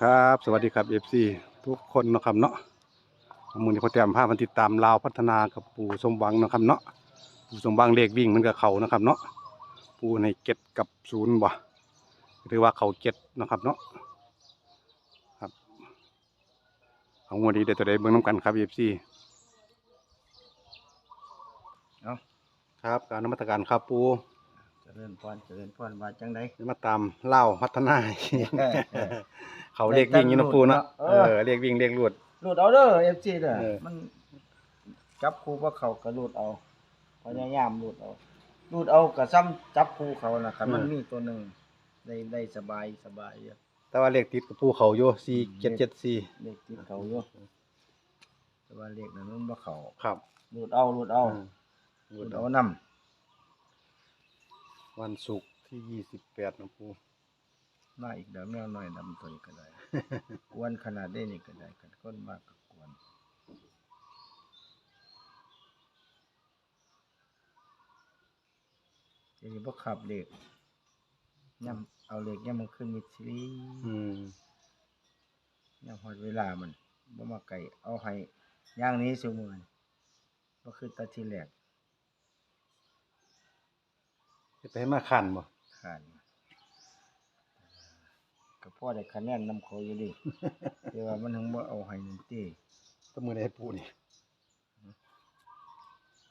ครับ สวัสดีครับ FC ทุกคนเนาะครับเนาะมือนี้พอเตรียมภาพมันติดตามลาวพัฒนากับปู่สมหวังเนาะครับเนาะปู่สมหวังเลขวิ่งมันกับเขานะครับเนาะปู่ในเก็ดกับศูนย์บ่หรือว่าเขาเก็ดเนาะครับเนาะครับเอางวดนี้เดี๋ยวตัวใดเบิ่งน้ำกันครับ FC เนาะครับการนมัตการครับปู่ เจริญพรเจริญพรว่าจังไดเดี๋ยวมาตามลาวพัฒนาเออเออเขาเลขวิ่งอยู่เนาะปู่เนาะเอเออ อเลขวิ่งเลขลวด รูดเอาเด้อ FC เด้อเออ มันจับครูบ่เข้าก็รูดเอาพยายามรูดเอารูดเอาก็ซ้ำจับครูเขาน่ะครับมันมีตัวหนึงได้ได้สบายสบายอยู่แต่ว่าเลขติดกับปู่เขาอยู่สี่เจ็ดเจ็ดสี่เลขติดเขาอยู่แต่ว่าเลขนั้นมันบ่เข้าครับรูดเอารูดเอาอืมรูดเอานํ วันศุกร์ที่ยี่สิบแปดนะปูมาอีกเดี๋ยวแมวน้อยนำตัวนี้ก็ได้ กวนขนาดได้นี่ก็ได้กันคนมากก็กวนทีนี้บ่ขับเลขย่ำเอาเลขย่ำมันขึ้นมิดซีรีอืมย่ำฮอดเวลามันบ่มาไกลเอาให้ย่างนี้ซุมื้อนี้บ่คือแตาที่แรก จะไปให้มาขันบ่ขานก็พอได้คะแนนนำเขาอยู่ดิ แต่ว่ามันถึงบ่เอาให้นั่นติต้องมือในให้ปูนี่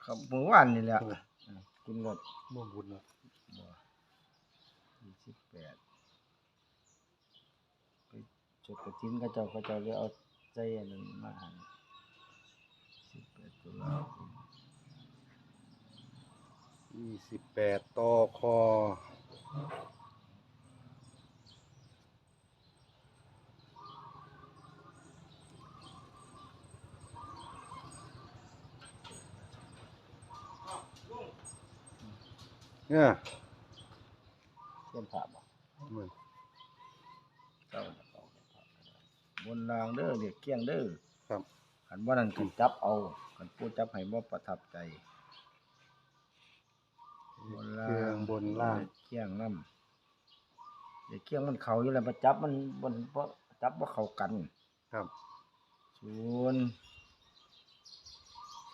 ครับเมื่อวานนี่แหละอ่ากินรถม่วงบุญเนาะบ่ยี่สิบแปดไปจดกระทิ้นก็เจ้าก็เจ้าเลยเอาใจอันนั้นมาให้สิบแปดตุลาคม ยี่สิบแปดต่อคอเนี่ยเส้นผ่าบ่เหมือนเก้าน่ะเก้าเส้นผ่าก็ได้บนรางเด้อเรียกเกี้ยงเด้อครับขันว่านั้นกันจับเอาขันผู้จับให้บ่ประทับใจ บนล่างเครื่องบนล่างเกี้ยงน้ำเรียกเกี้ยงมันเข้าอยู่แล้วมาจับมันบนบ่จับบ่เข้ากันครับศูนย์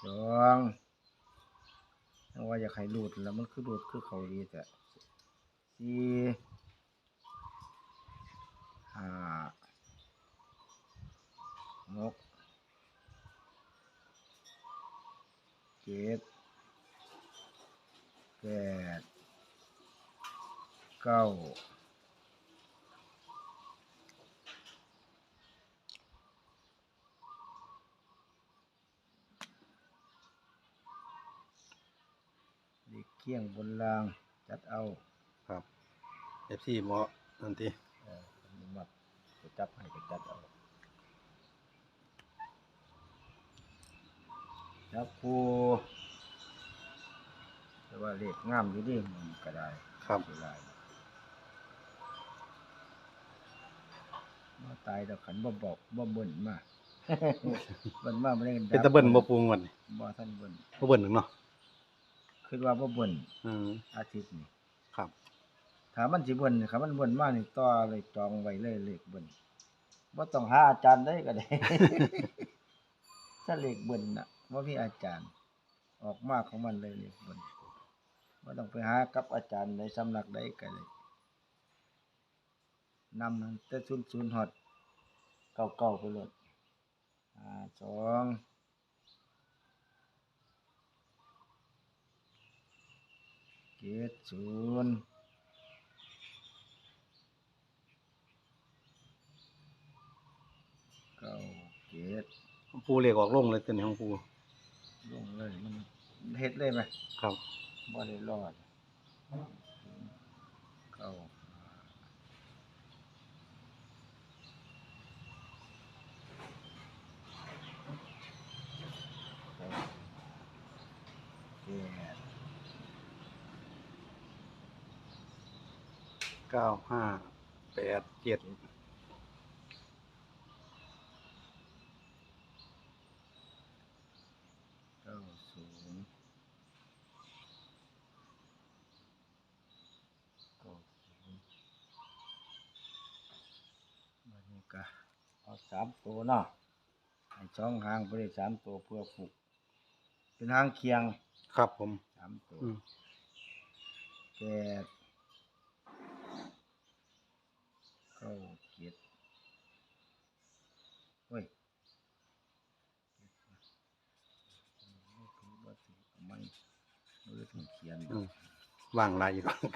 สองเอาว่าอยากให้รูดแล้วมันคือรูดคือเขาดีแต่สี่ห้าหกเจ็ด แปดเก้าเด็กเคียงบนราง จัดเอาครับเอฟซีหมอนั่นทีเออมันมักจะจับให้ก็จัดเอาจับคู แต่ว่าเลขงามอยู่ดิมันก็ได้ครับเวลามาตายแต่ขันบ่บอกบ่เบิ่นมา เบิ่นมาบ่ได้เป็นตะเบิ้ลบ่ปูงวันนี้บ่ท่านเบิ่นบ่เบิ้ลหนึ่งเนาะคิดว่าบ่เบิ่นอืมอาทิตย์นี้ครับ ถ้ามันสิเบิ่นถ้ามันเบิ่นมานี่ต่อเลยจองไว้เลยเลขเบิ่นบ่ต้องหาอาจารย์ได้ก็ได้ ถ้าเลขเบิ่นน่ะบ่มีอาจารย์ ออกมาของมันเลยเลขเบิ่น บ่ต้องไปหากับอาจารย์ในสำนักใดก็ได้นำนั้นแต่00ฮอดเก่าๆไปเลยอ่าสองเจ็ดศูนย์เก้าเจ็ดปูเลขออกลงเลยตัวนี้ของปูลงเลยมันเฮ็ดเลยไหมครับ บ่ได้รอดเก้าเก้าแปดเก้าห้าแปดเจ็ด เก้าศูนย์เก้าศูนย์ ก็เอา สามตัวเนาะให้สองหางไปเลยสามตัวเพื่อผูกเป็นหางเคียงครับผม สามตัวอืม แปดเก้าเจ็ดเฮ้ยบ่ถือเอาไม่บ่ได้ถึงเขียนอืมว่างลายอยู่แปด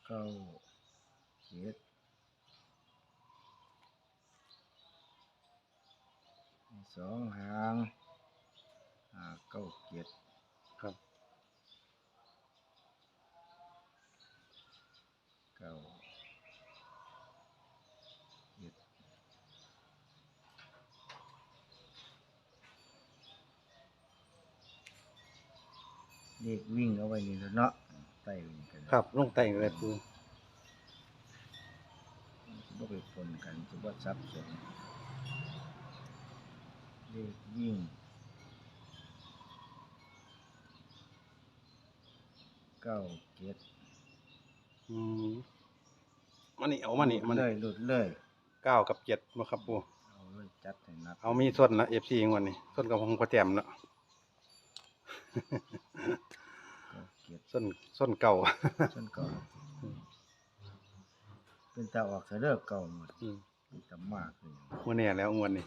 เก้าเจ็ดสองหางห้าเก้าเจ็ดครับเก้าเจ็ดเด็กวิ่งเอาไว้นี่แล้วเนาะ ไต่วิ่งกันครับลงแต่งเลยปูบ่ไปปนกันจะบ่ซับสนเด็กวิ่งเก้าเจ็ดอืมมานี่เอามานี่มาเลนี่ยหลุดเลย เก้ากับเจ็ดมาครับปูเอาเลยจัดให้นับเอามีส้นนะเอฟซีวันนี้ส้นกับของพ่อแต้มเนาะเก้าเจ็ดส้นส้นเก่าส่วนเก่าเป็นตาออกเสยเลิกเก่าหมดอืมเป็นตามากเลยมื่อนี้แล้วงวดนี้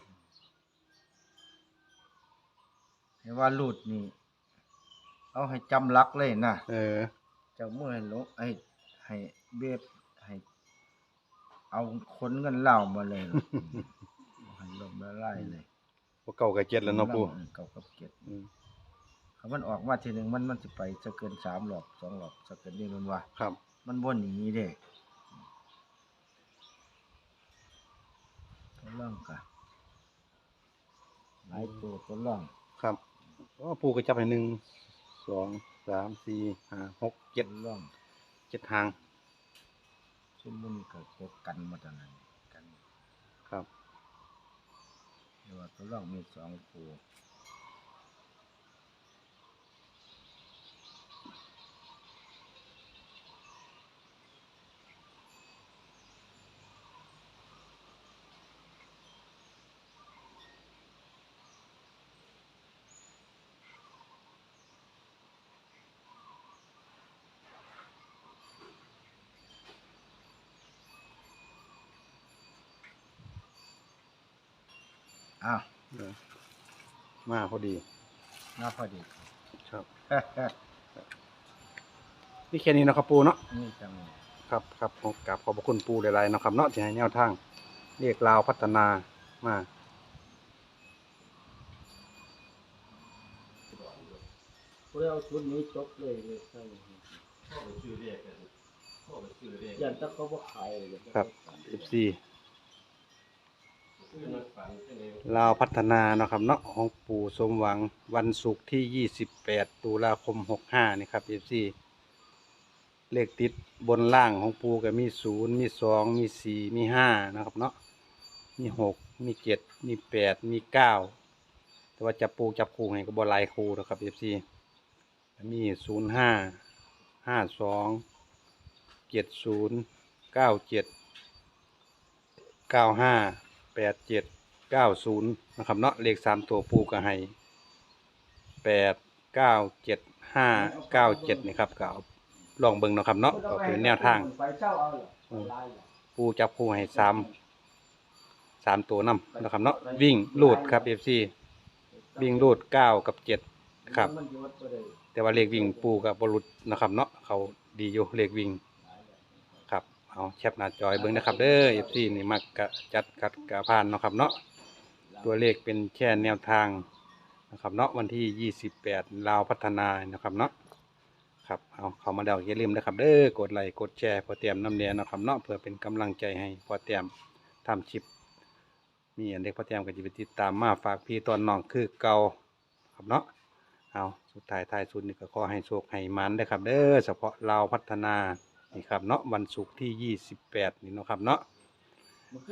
ให้ว่าหลุดนี่ เอาให้จำลักเลยนะ เออ เจ้ามือให้ลงให้ให้เบ็ดให้ เอาคนเงินเหล่ามาเลยเอาให้ลมละลายเลยพวกเก่ากับเจ็ดแล้วเนาะปูออเก่ากับเก็ดอืม ถ้ามันออกมาทีหนึ่งมันมันสิไปจะเกินสามหลอกสองหลอกจะเกินนี่มันว่า ครับ มันบ่หนีเด้ตัวล่องกะหลายตัวตัวล่องครับว่าปูก็จับให้หนึ่งสองสามสี่ห้าหกเจ็ดตัวล่องเจ็ดหาง ซุ่มมันก็ตัวกันหมาตอนนั้นกันครับเรียกว่าตัวล่องมีสองตัว อ้าวเออมาพอดี น่าพอดี ครับ นี่แค่นี้เนาะครับปูเนาะ นี่จังครับครับขอกราบขอบพระคุณปูหลายๆเนาะครับเนาะที่ให้แนวทาง เรียกลาวพัฒนามาเรียกชุดนี้จบเลยเลยใช่ยันตะเขาบ่ขายเลยครับ14 เราพัฒนานะครับเนาะของปู่สมหวังวันศุกร์ที่ 28 ตุลาคม 65 นี่ครับ FC เลขติดบนล่างของปูก็มี 0 มี 2 มี 4 มี 5 นะครับเนาะมี 6 มี 7 มี 8 มี 9 แต่ว่าจับปูจับคู่ให้ก็บอลายคู่นะครับ FC มี 0 5 5 2 7 0 9 7 9 5 แปดเจ็ดเก้าศูนย์นะครับเนาะเลขสามตัวปูก็ให้แปดเก้าเจ็ดห้าเก้าเจ็ดนี่ครับก็เอาลองเบิ่งเนาะครับเนาะก็เป็นแนวทาง ไปเช่าเอาเหรออืมได้เหรอปูจับคู่ให้สามสามตัวนำนะครับเนาะวิ่งลูดครับเอฟซีวิ่งลูดเก้ากับเจ็ดครับ มันอยู่วัดบ่ได้แต่ว่าเลขวิ่งปูกับบรุษนะครับเนาะเขาดีอยู่เลขวิ่ง เอาแคปหน้าจอยเบิ้งนะครับเด้อ FC นี่มักกะจัดกัดกะพานเนาะครับเนาะตัวเลขเป็นแค่แนวทางนะครับเนาะวันที่ 28 ลาวพัฒนานะครับเนาะครับเอาเข้ามาแล้วอย่าลืมนะครับเด้อกดไลค์กดแชร์พอเตรียมน้ำเนียนะครับเนาะเพื่อเป็นกำลังใจให้พอเตรียมทำชิปมีอันเด็กพอเตรียมก็จะไปติดตามมาฝากพี่ตอนน้องคือเก่าครับเนาะเอาสุดท้ายท้ายสุดนี่ก็ขอให้โชคให้มันได้ครับ เด้อเฉพาะเราวพัฒนา นี่ครับเนาะวันศุกร์ที่ 28 นี่เนาะครับเนาะ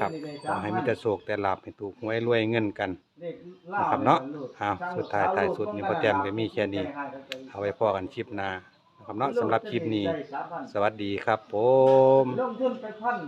ครับขอให้มีแต่โชคแต่ลาภให้ถูกหวยรวยเงินกันนะครับเนาะอ้าวสุดท้ายท้ายสุดนี่พ่อแต้มก็มีแค่นี้ เอาไว้พอกันชิปหน้านะครับเนาะสำหรับคลิปนี้ได้สามพันสวัสดีครับผมลงทุนไปพัน